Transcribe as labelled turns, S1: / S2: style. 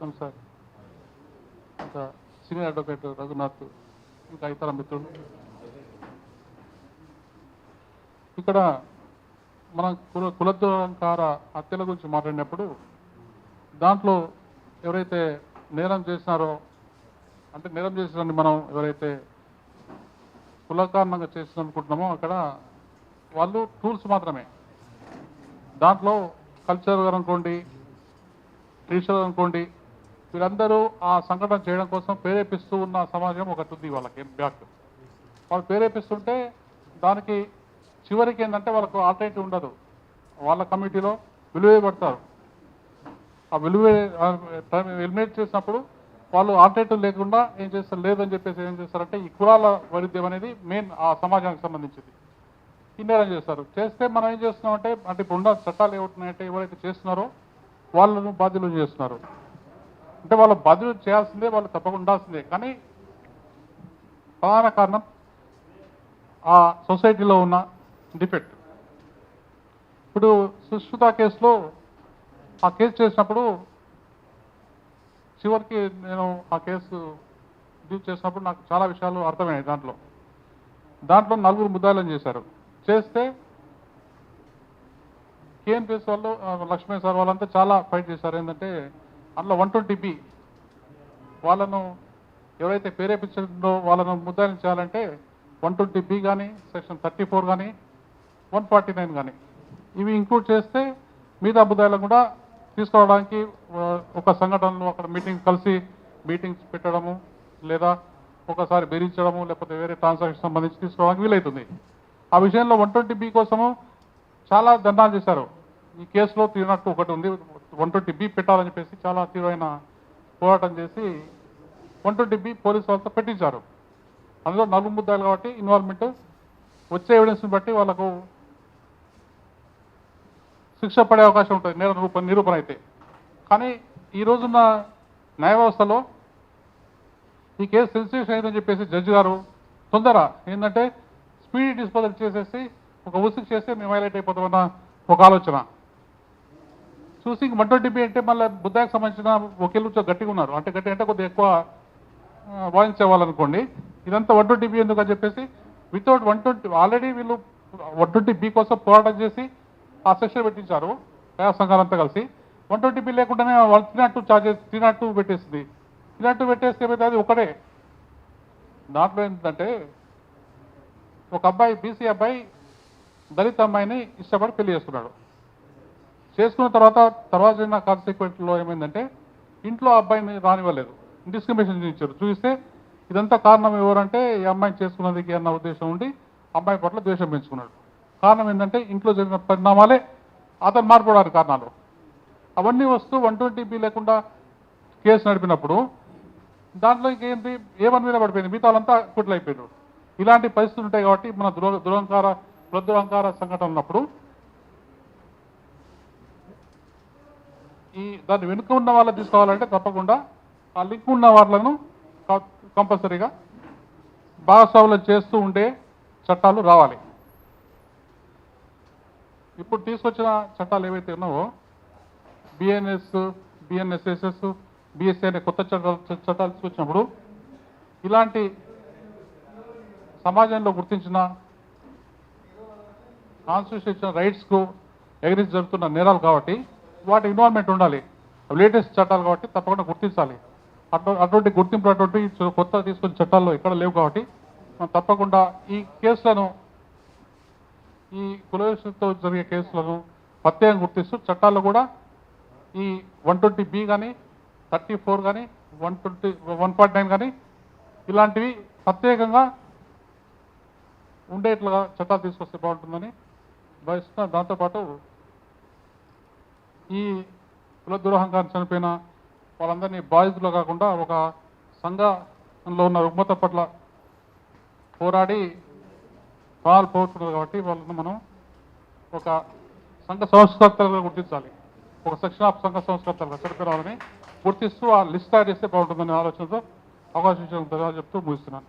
S1: చెప్తాను సార్. ఇంకా senior advocate Raghunath ఇంకా ఇతర మిత్రులు. ఇక్కడ మనం కుల కులద్రోహంకార హత్యల గురించి మాట్లాడినప్పుడు దాంట్లో ఎవరైతే నేరం చేసినారో అంటే నేరం చేసినని మనం ఎవరైతే కుల కారణంగా చేసిన అనుకుంటున్నామో అక్కడ వాళ్ళు టూల్స్ మాత్రమే. దాంట్లో కల్చర్ అనుకోండి ట్రెడిషనల్ అనుకోండి వీరందరూ ఆ సంఘటన చేయడం కోసం ప్రేరేపిస్తూ ఉన్న సమాజం ఒకటి ఉంది వాళ్ళకి బ్యాక్. వాళ్ళు ప్రేరేపిస్తుంటే దానికి చివరికి ఏంటంటే వాళ్ళకు ఆల్టర్నేటివ్ ఉండదు. వాళ్ళ కమిటీలో విలువేయబడతారు ఆ విలువ ఎలిమినేట్ చేసినప్పుడు వాళ్ళు ఆల్టర్నేటివ్ లేకుండా ఏం చేస్తారు లేదని చెప్పేసి ఏం చేస్తారంటే ఈ కులాల వైరుధ్యం అనేది మెయిన్ ఆ సమాజానికి సంబంధించింది. ఇన్నేరం చేస్తారు. చేస్తే మనం ఏం చేస్తున్నామంటే అంటే ఇప్పుడు ఉన్న చట్టాలు ఏమవుతున్నాయంటే ఎవరైతే చేస్తున్నారో వాళ్ళను బాధ్యులు చేస్తున్నారు. అంటే వాళ్ళు బాధ్యులు చేయాల్సిందే వాళ్ళు తప్పకుండా ఉండాల్సిందే. కానీ ప్రధాన కారణం ఆ సొసైటీలో ఉన్న డిఫెక్ట్. ఇప్పుడు సుష్మిత కేసులో ఆ కేసు చేసినప్పుడు చివరికి నేను ఆ కేసు డీల్ చేసినప్పుడు నాకు చాలా విషయాలు అర్థమయ్యాయి దాంట్లో. దాంట్లో నలుగురు ముద్దాయిలను చేశారు. చేస్తే కేఎన్పిఎస్ వాళ్ళు లక్ష్మీ సార్ వాళ్ళంతా చాలా ఫైట్ చేశారు. ఏంటంటే అందులో వన్ ట్వంటీ బి. వాళ్ళను ఎవరైతే ప్రేరేపించిందో వాళ్ళను ముద్దాయిలు చేయాలంటే వన్ ట్వంటీ బి కానీ సెక్షన్ థర్టీ ఫోర్ కానీ వన్ ఫార్టీ నైన్ కానీ ఇవి ఇంక్లూడ్ చేస్తే మిగతా ముద్దాయిలను కూడా తీసుకోవడానికి ఒక సంఘటనలు అక్కడ మీటింగ్ కలిసి మీటింగ్స్ పెట్టడము లేదా ఒకసారి బెదిరించడము లేకపోతే వేరే ట్రాన్సాక్షన్ సంబంధించి తీసుకోవడానికి వీలవుతుంది ఆ విషయంలో వన్ ట్వంటీ బి కోసము చాలా దండాలు చేశారు. ఈ కేసులో తీరినట్టు ఒకటి ఉంది. వన్ ట్వంటీ బి పెట్టాలని చెప్పేసి చాలా తీవ్రమైన పోరాటం చేసి వన్ ట్వంటీ బి పోలీసు వాళ్ళతో పెట్టించారు. అందులో నలుగు ముద్దాలు కాబట్టి ఇన్వాల్వ్మెంట్ వచ్చే ఎవిడెన్స్ని బట్టి వాళ్ళకు శిక్ష పడే అవకాశం ఉంటుంది నేర నిరూపణ నిరూపణ అయితే. కానీ ఈ రోజున్న న్యాయ వ్యవస్థలో ఈ కేసు సెన్సేషన్ అయిందని చెప్పేసి జడ్జి గారు తొందర ఏంటంటే స్పీడ్ డిస్పోజల్ చేసేసి ఒక ఉసుగు చేస్తే మేము హైలైట్ అయిపోతామన్న ఒక ఆలోచన. చూసి వన్ ట్వంటీ అంటే మళ్ళీ బుద్ధాకి సంబంధించిన ఒకే కొంచెం గట్టిగా ఉన్నారు. అంటే గట్టి అంటే కొద్దిగా ఎక్కువ వాయిన్స్ వాయించేవాళ్ళనుకోండి ఇదంతా వన్ ట్వంటీ బి ఎందుకు అని చెప్పేసి వితౌట్ వన్ ట్వంటీ ఆల్రెడీ వీళ్ళు వన్ ట్వంటీ బి కోసం పోరాటం చేసి ఆ సెక్షన్ పెట్టించారు ప్రజా సంఘాలంతా కలిసి. వన్ ట్వంటీ బి లేకుండానే వాళ్ళు three not two charges three not two పెట్టేసింది. త్రీ నాట్ టూ పెట్టేస్తే ఏమైతే అది ఒకటే. దాంట్లో ఏంటంటే ఒక అబ్బాయి బీసీ అబ్బాయి దళిత అమ్మాయిని ఇష్టపడి పెళ్ళి చేసుకున్నాడు చేసుకున్న తర్వాత తర్వాత జరిగిన కాన్సిక్వెంట్లో ఏమైందంటే ఇంట్లో అబ్బాయిని రానివ్వలేదు. డిస్క్రిమినేషన్ చూపించారు. చూస్తే ఇదంతా కారణం ఎవరంటే ఈ అమ్మాయిని చేసుకున్నందుకు అన్న ఉద్దేశం ఉండి అమ్మాయి పట్ల ద్వేషం పెంచుకున్నాడు. కారణం ఏంటంటే ఇంట్లో జరిగిన పరిణామాలే అతను మారిపోవడానికి కారణాలు. అవన్నీ వస్తూ వన్ ట్వంటీ బి లేకుండా కేసు నడిపినప్పుడు దాంట్లో ఇంకేంటి ఏమని మీద పడిపోయింది? మిగతా వాళ్ళంతా కుట్లు ఇలాంటి పరిస్థితులు ఉంటాయి కాబట్టి మన దుర దురహంకార ప్రదురహంకార సంఘటన ఉన్నప్పుడు ఈ దాన్ని వెనుక ఉన్న వాళ్ళని తీసుకోవాలంటే తప్పకుండా ఆ లింక్ ఉన్న వాళ్ళను కంపల్సరీగా భాగస్వాములను చేస్తూ ఉండే చట్టాలు రావాలి. ఇప్పుడు తీసుకొచ్చిన చట్టాలు ఏవైతే ఉన్నావో బిఎన్ఎస్ బిఎన్ఎస్ఎస్ఎస్ బిఎస్సీ అనే కొత్త చట్టాలు చట్టాలు తీసుకొచ్చినప్పుడు ఇలాంటి సమాజంలో గుర్తించిన కాన్స్టిట్యూషన్ రైట్స్కు ఎగరించి జరుగుతున్న నేరాలు కాబట్టి వాటి ఇన్వాల్వ్మెంట్ ఉండాలి. లేటెస్ట్ చట్టాలు కాబట్టి తప్పకుండా గుర్తించాలి. అటువంటి గుర్తింపు అటువంటి కొత్త తీసుకున్న చట్టాల్లో ఇక్కడ లేవు కాబట్టి మనం తప్పకుండా ఈ కేసులను ఈ కులవేశంతో జరిగే కేసులను ప్రత్యేకంగా గుర్తిస్తూ చట్టాల్లో కూడా ఈ వన్ ట్వంటీ బి కానీ థర్టీ ఫోర్ కానీ one twenty one forty nine కానీ ఇలాంటివి ప్రత్యేకంగా ఉండేట్లుగా చట్టాలు తీసుకొస్తే బాగుంటుందని భావిస్తున్నా. దాంతోపాటు ఈ కుల దురహంకారం చనిపోయిన వాళ్ళందరినీ బాధితులు కాకుండా ఒక సంఘంలో ఉన్న రుగ్మత పట్ల పోరాడి పాలు పోగొట్టుకున్నారు కాబట్టి వాళ్ళని మనం ఒక సంఘ సంస్కర్తలుగా గుర్తించాలి. ఒక సెక్షన్ ఆఫ్ సంఘ సంస్కర్తలుగా చనిపోయిన వాళ్ళని గుర్తిస్తూ ఆ లిస్ట్ తయారు చేస్తే బాగుంటుందనే ఆలోచనతో అవకాశం చెప్తూ ముగిస్తున్నాను.